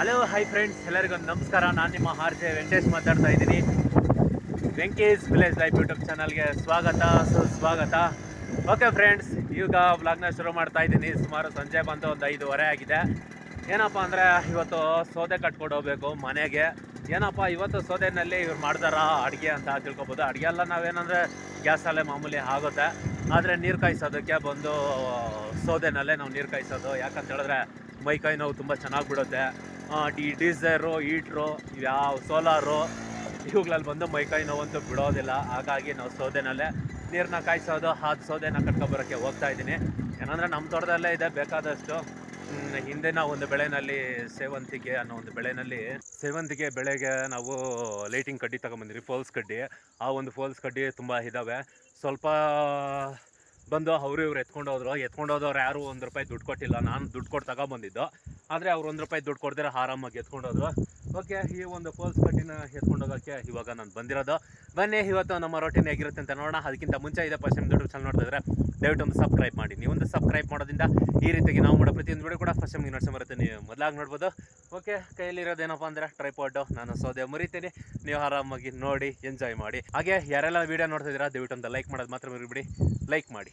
Hello hi friends ಎಲ್ಲರಿಗೂ ನಮಸ್ಕಾರ. ನಾನು ನಿಮ್ಮ ಆರ್ ಜೆ ವೆಂಕಟೇಶ್ ಮಾತಾಡ್ತಾ ಇದ್ದೀನಿ. ವೆಂಕೇಶ್ ವಿಲೇಜ್ ಲೈಫ್ ಯೂಟ್ಯೂಬ್ ಚಾನಲ್ಗೆ ಸ್ವಾಗತ. ಸುಸ್ವಾಗತ ಓಕೆ ಫ್ರೆಂಡ್ಸ್ ಈಗ ವ್ಲಾಗ್ನ ಶುರು ಮಾಡ್ತಾ ಇದ್ದೀನಿ. ಸುಮಾರು ಸಂಜೆ ಬಂದು ಒಂದು ಐದುವರೆ ಆಗಿದೆ. ಏನಪ್ಪ ಅಂದರೆ, ಇವತ್ತು ಸೌದೆ ಕಟ್ಕೊಂಡು ಹೋಗ್ಬೇಕು ಮನೆಗೆ. ಏನಪ್ಪ, ಇವತ್ತು ಸೌದೆನಲ್ಲಿ ಇವ್ರು ಮಾಡ್ತಾರ ಅಡುಗೆ ಅಂತ ತಿಳ್ಕೊಬೋದು. ಅಡುಗೆ ಎಲ್ಲ ನಾವೇನಂದರೆ ಗ್ಯಾಸಲ್ಲೇ ಮಾಮೂಲಿ ಆಗುತ್ತೆ. ಆದರೆ ನೀರು ಕಾಯಿಸೋದಕ್ಕೆ ಬಂದು, ಸೌದೆನಲ್ಲೇ ನಾವು ನೀರು ಕಾಯಿಸೋದು. ಯಾಕಂತ ಹೇಳಿದ್ರೆ ಮೈ ಕೈ ನೋವು ತುಂಬ ಚೆನ್ನಾಗಿ ಬಿಡುತ್ತೆ. ಈ ಡೀಸರು ಹೀಟ್ರು ಯಾವ ಸೋಲಾರು ಇವುಗಳಲ್ಲಿ ಬಂದು ಮೈಕೈ ನೋವಂತೂ ಬಿಡೋದಿಲ್ಲ. ಹಾಗಾಗಿ ನಾವು ಸೌದೆನಲ್ಲೇ ನೀರನ್ನ ಕಾಯಿಸೋದು, ಹಾದು ಸೌದೆನ ಕಟ್ಕೊಬರೋಕ್ಕೆ ಹೋಗ್ತಾ ಇದ್ದೀನಿ. ಏನಂದರೆ ನಮ್ಮ ತೋಟದಲ್ಲೇ ಇದೆ, ಬೇಕಾದಷ್ಟು ಹಿಂದೆ ಹಿಂದಿನ ಒಂದು ಬೆಳೆನಲ್ಲಿ ಸೇವಂತಿಗೆ ಅನ್ನೋ ಒಂದು ಬೆಳೆನಲ್ಲಿ ಸೇವಂತಿಗೆ ಬೆಳೆಗೆ ನಾವು ಲೈಟಿಂಗ್ ಕಡ್ಡಿ ತಗೊಂಬಂದಿರಿ ಫೋಲ್ಸ್ ಕಡ್ಡಿ. ಆ ಒಂದು ಫೋಲ್ಸ್ ಕಡ್ಡಿ ತುಂಬ ಇದ್ದಾವೆ ಸ್ವಲ್ಪ ಬಂದು ಅವರು ಇವ್ರು ಎತ್ಕೊಂಡು ಹೋದ್ರು. ಎತ್ಕೊಂಡು ಹೋದವ್ರು ಯಾರು ಒಂದು ರೂಪಾಯಿ ದುಡ್ಡು ಕೊಟ್ಟಿಲ್ಲ. ನಾನು ದುಡ್ಡು ಕೊಟ್ಟು ತಗೊಂಬಂದಿದ್ದು. ಆದರೆ ಅವ್ರು ಒಂದು ರೂಪಾಯಿ ದುಡ್ಡು ಕೊಡ್ದಿರ ಆರಾಮಾಗಿ ಎತ್ಕೊಂಡು ಹೋದ್ರು. ಓಕೆ, ಈ ಒಂದು ಪೋಲ್ಸ್ ಕಟ್ಟಿನ ಎತ್ಕೊಂಡು ಹೋಗೋಕ್ಕೆ ಇವಾಗ ನಾನು ಬಂದಿರೋದು. ಬನ್ನಿ, ಇವತ್ತು ನಮ್ಮ ರೊಟೀನ್ ಹೇಗಿರುತ್ತೆ ಅಂತ ನೋಡೋಣ. ಅದಕ್ಕಿಂತ ಮುಂಚೆ ಇದೆ ಪಶ್ಚಿಮ ದುಡ್ಡು ಚಾನಲ್ ನೋಡ್ತಾ ಇದ್ರೆ ದಯವಿಟ್ಟು ಒಂದು ಸಬ್ಸ್ಕ್ರೈಬ್ ಮಾಡಿ. ನೀವು ಒಂದು ಸಬ್ಸ್ಕ್ರೈಬ್ ಮಾಡೋದ್ರಿಂದ ಈ ರೀತಿಯಾಗಿ ನಾವು ಮಾಡೋ ಪ್ರತಿಯೊಂದು ವಿಡಿಯೋ ಕೂಡ ಫಸ್ಟ್ ಟೈಮ್ ನೋಡ್ಸೋ ಬರುತ್ತೆ. ನೀವು ಮೊದಲಾಗಿ ನೋಡ್ಬೋದು. ಓಕೆ ಕೈಯಲ್ಲಿರೋದೇನಪ್ಪ ಅಂದರೆ ಟ್ರೈಪಾಡು ನಾನು ಸೌದೆ ಮುರಿತೀನಿ. ನೀವು ಆರಾಮಾಗಿ ನೋಡಿ ಎಂಜಾಯ್ ಮಾಡಿ. ಹಾಗೆ ಯಾರೆಲ್ಲ ವೀಡಿಯೋ ನೋಡ್ತಾ ಇದ್ದೀರಾ, ದಯವಿಟ್ಟು ಒಂದು ಲೈಕ್ ಮಾಡೋದು ಮಾತ್ರ ಮರಿಬಿಡಿ. ಲೈಕ್ ಮಾಡಿ.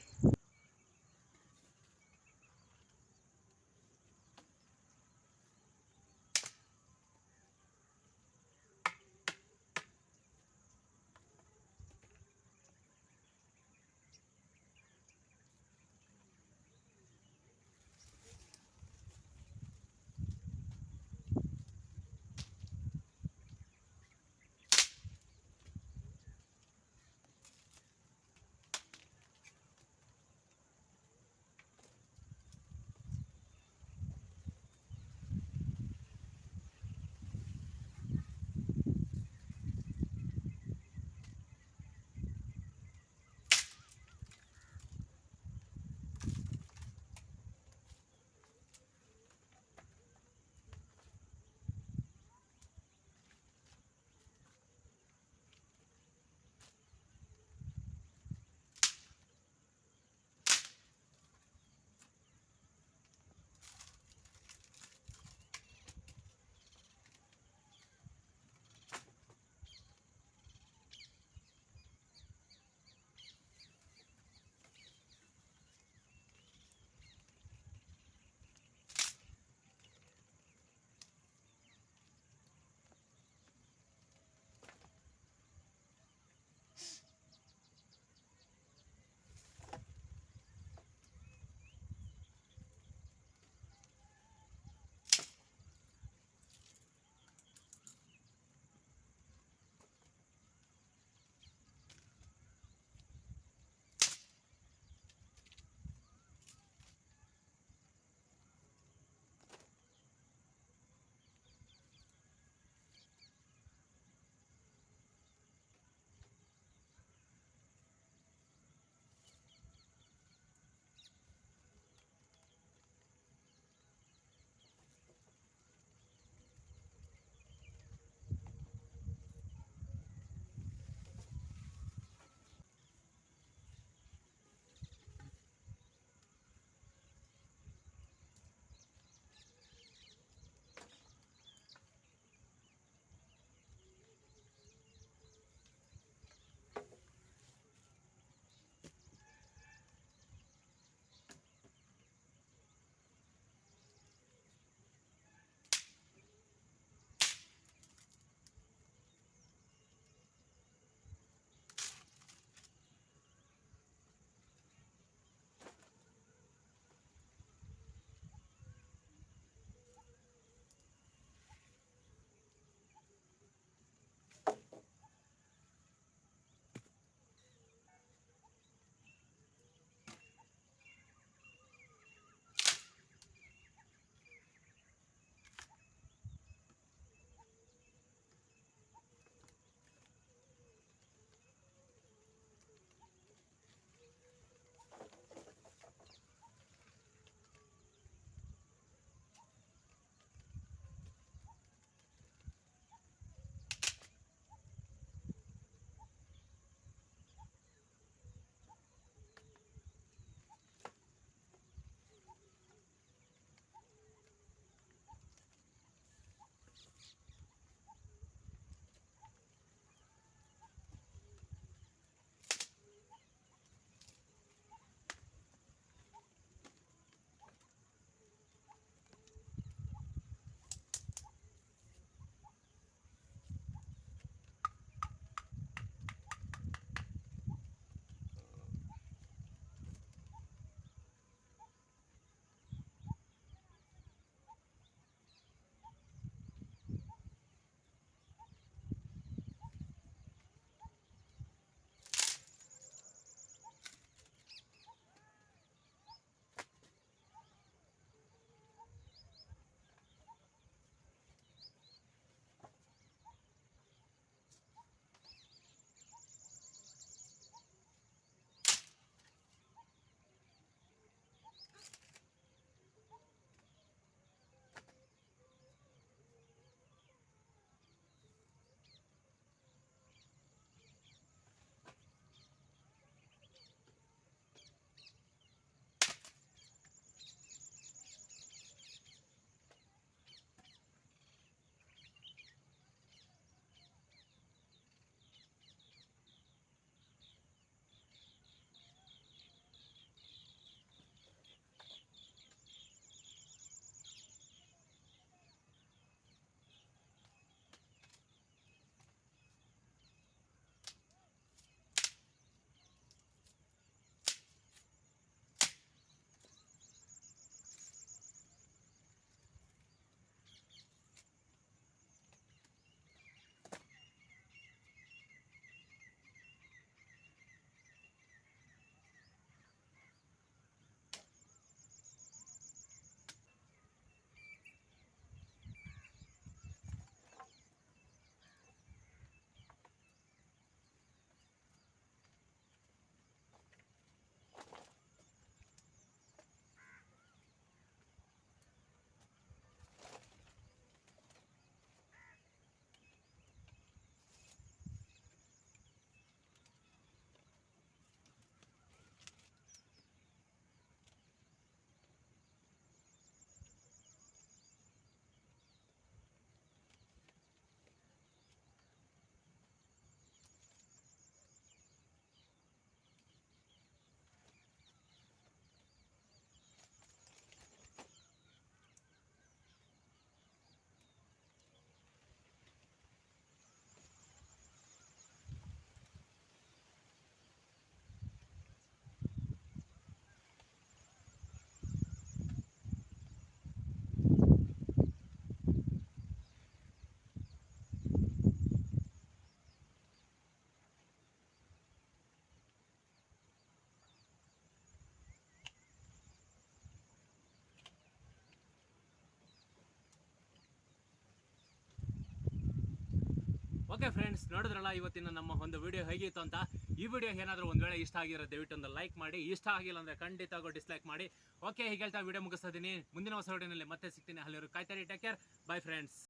ಓಕೆ ಫ್ರೆಂಡ್ಸ್ ನೋಡಿದ್ರಲ್ಲ, ಇವತ್ತಿನ ನಮ್ಮ ಒಂದು ವಿಡಿಯೋ ಹೇಗಿತ್ತು ಅಂತ? ಈ ವಿಡಿಯೋ ಏನಾದರೂ ಒಂದು ವೇಳೆ ಇಷ್ಟ ಆಗಿರೋ ದಯವಿಟ್ಟು ಒಂದು ಲೈಕ್ ಮಾಡಿ. ಇಷ್ಟ ಆಗಿಲ್ಲ ಅಂದರೆ ಖಂಡಿತ ಡಿಸ್ಲೈಕ್ ಮಾಡಿ. ಓಕೆ ಹೀಗೆ ಹೇಳ್ತಾ ವಿಡಿಯೋ ಮುಗಿಸ್ತಾ ಇದ್ದೀನಿ. ಮುಂದಿನ ಹೊಸ ವಿಡಿಯೋನಲ್ಲಿ ಮತ್ತೆ ಸಿಗ್ತೀನಿ. ಅಲ್ಲಿರು ಕಾಯ್ತಾರೆ ಟೇಕ್ ಕೇರ್ ಬೈ ಫ್ರೆಂಡ್ಸ್